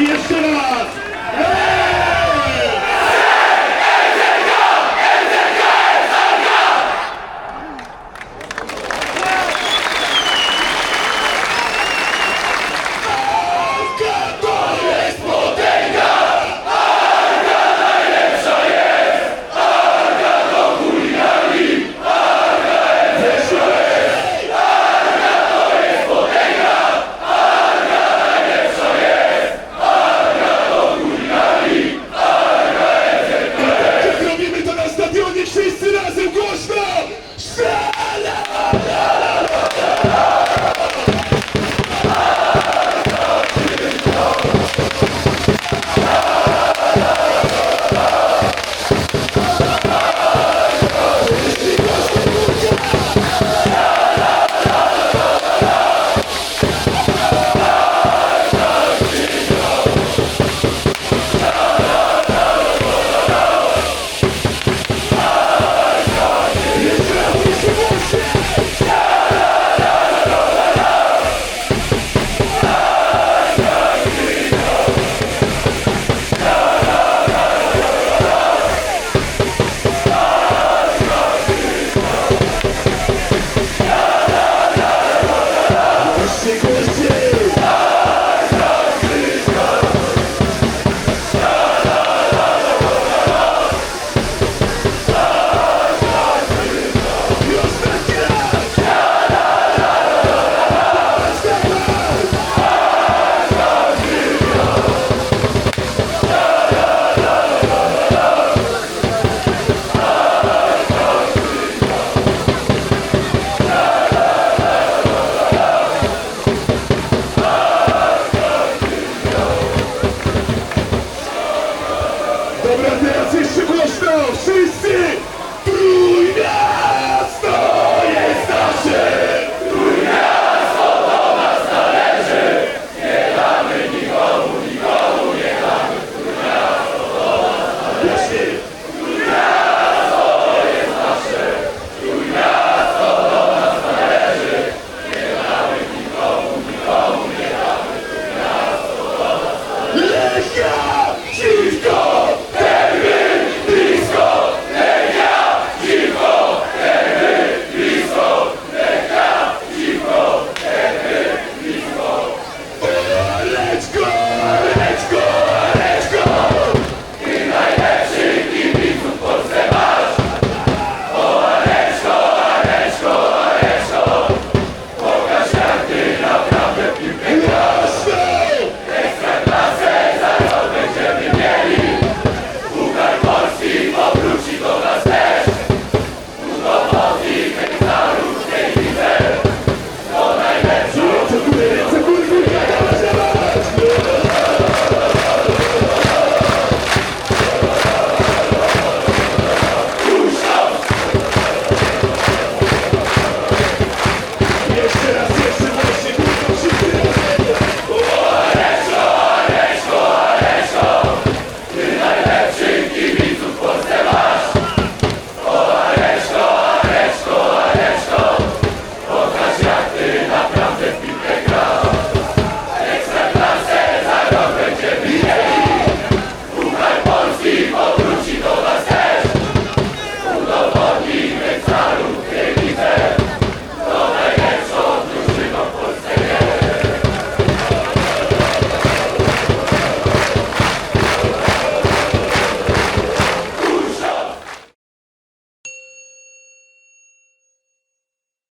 Ihr Schillers! Dobra, teraz jeszcze głośno! Wszyscy! Trójna!